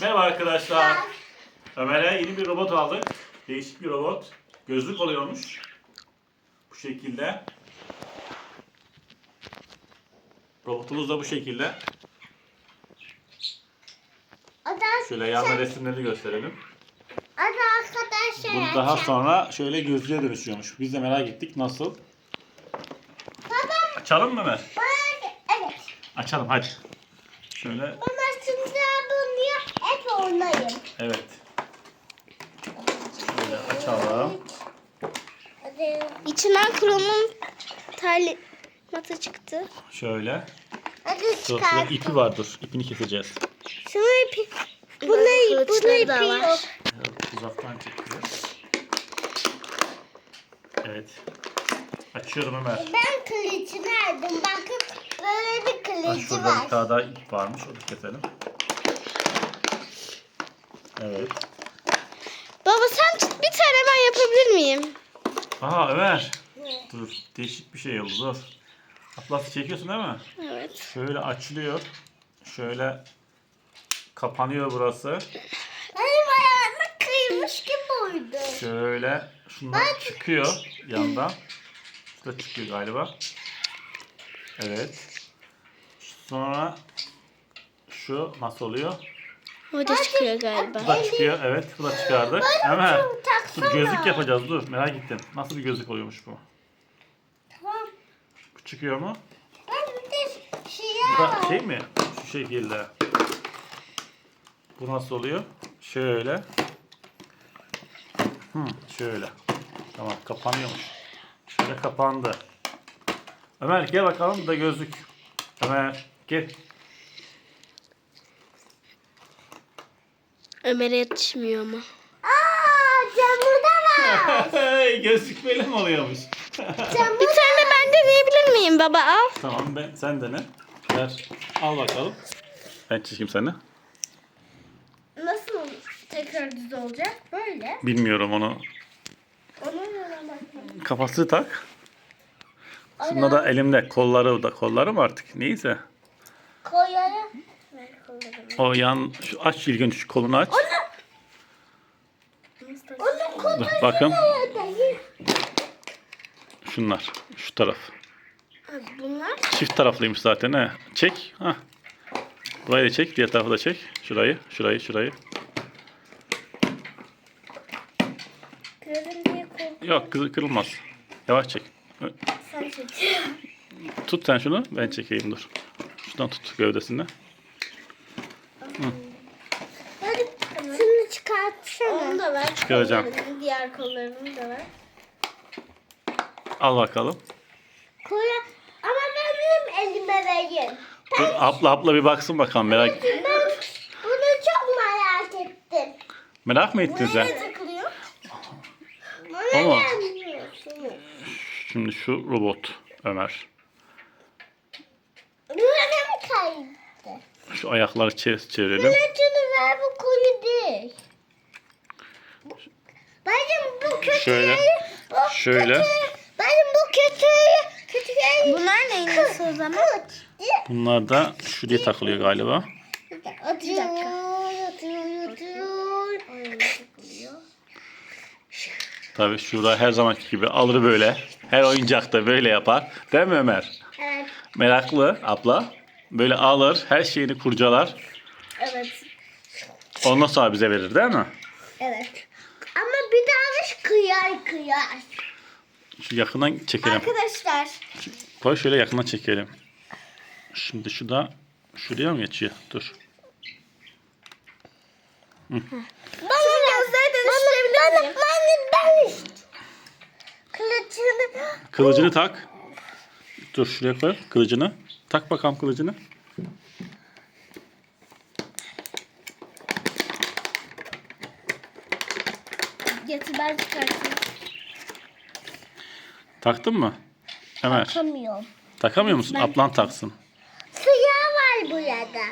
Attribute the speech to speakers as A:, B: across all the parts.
A: Merhaba arkadaşlar. Ömer'e yeni bir robot aldık. Değişik bir robot. Gözlük oluyormuş. Bu şekilde. Robotumuz da bu şekilde. Şöyle yanma resimlerini gösterelim. Bu daha sonra şöyle gözlüğe dönüşüyormuş. Biz de merak ettik nasıl. Açalım mı Ömer?
B: evet.
A: Açalım hadi. Şöyle
B: oynayın.
A: evet. Şöyle açalım.
C: İçinden Chrome'un talimatı çıktı.
A: Şöyle. Dur, şurada ipi var dur. İpini keseceğiz.
B: Şunu ipi. Buna, buna
C: kılıçları
B: ipi
C: da var.
B: yok.
A: Evet, uzaktan çekiyor. Evet. Açıyorum Ömer.
B: Ben kılıcını aldım. Bakın böyle bir kılıcı
A: şurada bir
B: var.
A: tane daha ip varmış. Onu keselim. Evet.
C: Baba sen bir tane ben yapabilir miyim?
A: Aha Ömer. Dur. Değişik bir şey oldu. Dur. Atlası çekiyorsun değil mi?
C: Evet.
A: Şöyle açılıyor. Şöyle kapanıyor burası.
B: Benim ayağıma kıymış gibi oldu.
A: Şöyle şundan çıkıyor yandan. Şu da çıkıyor galiba. Evet. Sonra şu nasıl oluyor?
C: O da çıkıyor galiba.
A: Bu da çıkıyor. Evet bu da çıkardık. Ömer. Dur gözlük yapacağız dur. Merak ettim. Nasıl bir gözlük oluyormuş bu?
B: Tamam.
A: Bu çıkıyor mu?
B: Ben bir de şey
A: Bu da şey mi? Şu şekilde. Bu nasıl oluyor? Şöyle. Hı, şöyle. Tamam kapanıyormuş. Şöyle kapandı. Ömer gel bakalım da gözlük. Ömer gel.
C: Ömer'e yetişmiyor ama.
B: Aa camı da var.
A: gözlük böyle mi oluyormuş?
B: Camı
C: Bir tane ben deneyebilir miyim baba al.
A: tamam ben sen dene. Ver. Al bakalım. Ben çekeyim seni.
B: nasıl tekrar düz olacak? Böyle.
A: Bilmiyorum onu.
B: Ona göre bakalım.
A: Kafası tak. Şunda da elimde kolları da kolları mı artık neyse.
B: Koyalım.
A: O yan şu aç ilginç şu kolunu aç.
B: Onun kolu
A: Dur, bakın şunlar şu taraf.
C: Bunlar?
A: Çift taraflıymış zaten he. Çek. Ha. Burayı da çek, diğer tarafı da çek. Şurayı, şurayı, şurayı.
B: Diye.
A: Yok kız kırılmaz. Yavaş çek.
B: Sen çek.
A: Tut sen şunu, ben çekeyim dur. Şuradan tut gövdesini.
B: Hadi şunu çıkartsana.
C: Onu da ver.
A: Çıkaracağım.
C: Kollarını, Diğer kollarını da ver.
A: Al bakalım.
B: Koya. Ama benim elime verin.
A: Dur abla abla bir baksın bakalım merak
B: Ben bunu çok merak ettim.
A: merak mı ettin sen?
C: takılıyor?
B: Bana
A: Ama-
B: gelmiyorsunuz.
A: Şimdi şu robot Ömer.
B: Burada mı kaydı?
A: Şu ayakları çevir, çevirelim.
B: Kılıcını ver bu koyu değil. Benim bu kötüyü...
A: Şöyle,
B: bu
A: şöyle.
B: kötüyü- Benim bu kötüyü... Kötüyü...
C: Bunlar neyin nesi o zaman?
A: Bunlar da şuraya takılıyor galiba.
B: Atıyor, atıyor, atıyor.
A: Tabii şurada her zamanki gibi alır böyle. Her oyuncakta böyle yapar. Değil mi Ömer?
B: Evet.
A: Meraklı abla. Böyle alır, her şeyini kurcalar.
B: Evet.
A: Ondan sonra bize verir değil mi?
B: Evet. Ama bir daha kıyar kıyar.
A: Şu yakından çekelim.
B: Arkadaşlar.
A: Koy şöyle yakından çekelim. Şimdi şu da şuraya mı geçiyor? Dur.
B: Bana gözleri dönüştürebilir miyim? Ben, ben, ben Kılıcını...
A: Kılıcını tak. Dur şuraya koy kılıcını. Tak bakalım kılıcını.
B: Getir ben çıkartayım.
A: Taktın mı? Ömer.
B: Takamıyorum.
A: Takamıyor musun? Ablan taksın.
B: Suya var burada.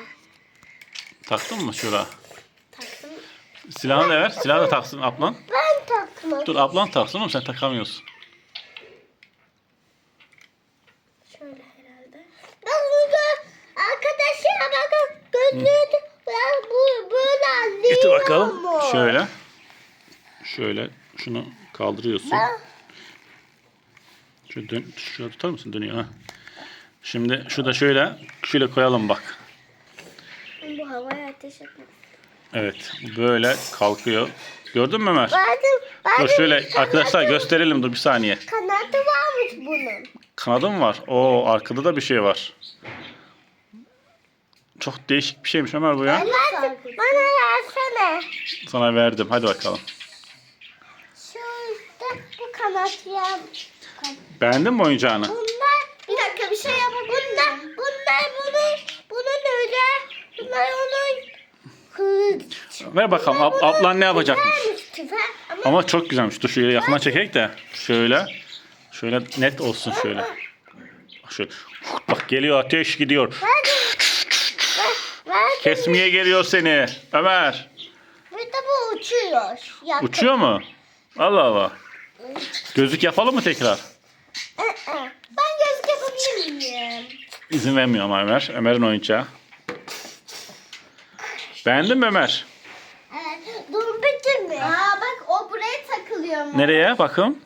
A: Taktın mı şura? Silahını da ver. Silahı da taksın ablan.
B: Ben takmadım.
A: Dur ablan taksın oğlum sen takamıyorsun.
C: Şöyle herhalde.
B: Ben burada arkadaşlar bakın gözlüğü ben bu böyle
A: Getir bakalım.
B: mu?
A: Şöyle. Şöyle şunu kaldırıyorsun. Şöyle dön, şuraya tutar mısın? Dönüyor ha. Şimdi şu da şöyle, şöyle koyalım bak.
B: Bu havaya ateş etmez.
A: Evet, böyle kalkıyor. Gördün mü Ömer?
B: Bazen, bazen
A: Dur şöyle
B: kanadı-
A: arkadaşlar gösterelim dur bir saniye.
B: Kanadı varmış bunun.
A: Kanadı mı var? Oo arkada da bir şey var. Çok değişik bir şeymiş Ömer bu ya.
B: Bana, bana versene.
A: Sana verdim. Hadi bakalım.
B: Şu bu kanat ya.
A: Beğendin mi oyuncağını?
B: Bunlar bir dakika bir şey yapalım. Bunlar bunlar bunun bunun öyle. Bunlar onun kılıç.
A: Ver bakalım ab- ablan ne yapacakmış?
B: Ama
A: Ama çok güzelmiş. Dur şöyle yakına çekek de. Şöyle. Şöyle net olsun şöyle. Şöyle. Bak geliyor ateş gidiyor.
B: ver, ver.
A: Kesmeye geliyor seni. Ömer.
B: Bir de bu uçuyor. Yakın.
A: Uçuyor mu? Allah Allah. Gözlük yapalım mı tekrar?
B: Ben gözlük yapabilir miyim?
A: İzin vermiyor ama Ömer. Ömer'in oyuncağı. Beğendin mi Ömer?
B: Evet. Dur bitti mi? Aa bak o buraya takılıyor mu?
A: Nereye? Bakın.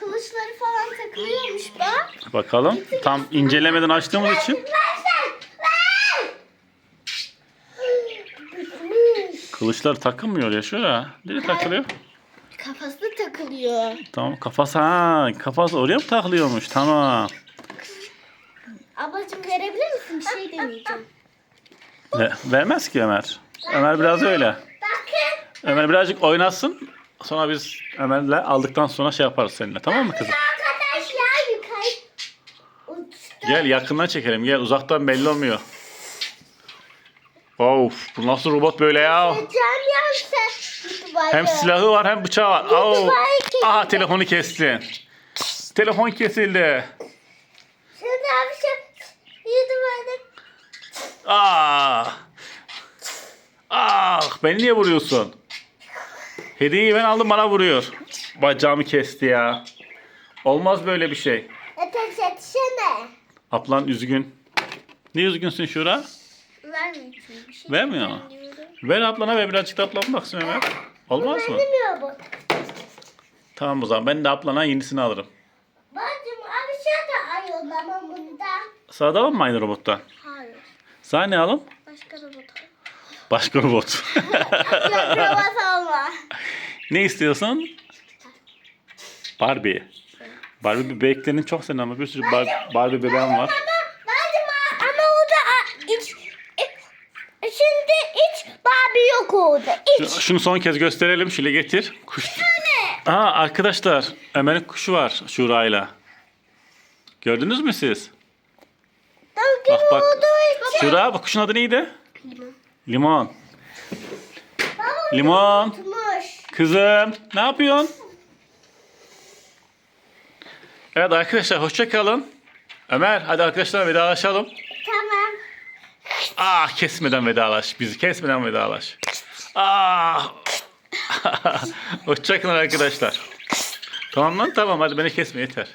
B: Kılıçları falan takılıyormuş bak.
A: Bakalım. Tam incelemeden açtığımız için. Kılıçlar takılmıyor ya şöyle. Nereye takılıyor?
B: Kafası takılıyor.
A: Tamam kafası ha kafası oraya mı takılıyormuş tamam.
B: Ablacığım verebilir misin? Bir şey deneyeceğim.
A: Ve, vermez ki Ömer. Ömer biraz öyle.
B: Bakın.
A: Ömer birazcık oynasın. Sonra biz Ömer'le aldıktan sonra şey yaparız seninle tamam mı kızım?
B: Arkadaşlar yukarı uçtu.
A: Gel yakından çekelim gel uzaktan belli olmuyor. Of bu nasıl robot böyle ya?
B: Yansa.
A: Hem silahı var hem bıçağı var.
B: Kes-
A: Aha telefonu kestin. Telefon kesildi. Ah. Ah beni niye vuruyorsun? Hediyeyi ben aldım bana vuruyor. Bacağımı kesti ya. Olmaz böyle bir şey.
B: Ateş etsene.
A: Ablan üzgün. Ne üzgünsün Şura?
B: Vermiyorsun bir şey.
A: Vermiyor mu? Ver ablana ver birazcık da ablam baksın Ömer. Olmaz mı?
B: Vermiyor bu.
A: Tamam o zaman ben de ablana yenisini alırım.
B: Bacım aşağıda ayılamam bunda.
A: Sağda alalım mı aynı robottan?
B: Hayır.
A: Sana ne alalım?
B: Başka robot.
A: Başka robot.
B: Yok robot olma.
A: ne istiyorsun? Barbie. Barbie bebeklerinin çok senin ama bir sürü Bar- Barbie bebeğim var.
B: Ama bacım ama orada a- iç, i- şimdi iç Barbie yok orada. İç.
A: Şu- Şunu son kez gösterelim. Şöyle getir. Kuş. Aa arkadaşlar Ömer'in kuşu var Şura'yla. Gördünüz mü siz? Bak bak. Şura bak kuşun adı neydi? Limon. Limon.
B: tutmuş.
A: Kızım ne yapıyorsun? Evet arkadaşlar hoşça kalın. Ömer hadi arkadaşlar vedalaşalım.
B: Tamam.
A: Ah kesmeden vedalaş. Bizi kesmeden vedalaş. Ah. hoşça kalın arkadaşlar. Tamam lan tamam hadi beni kesme yeter.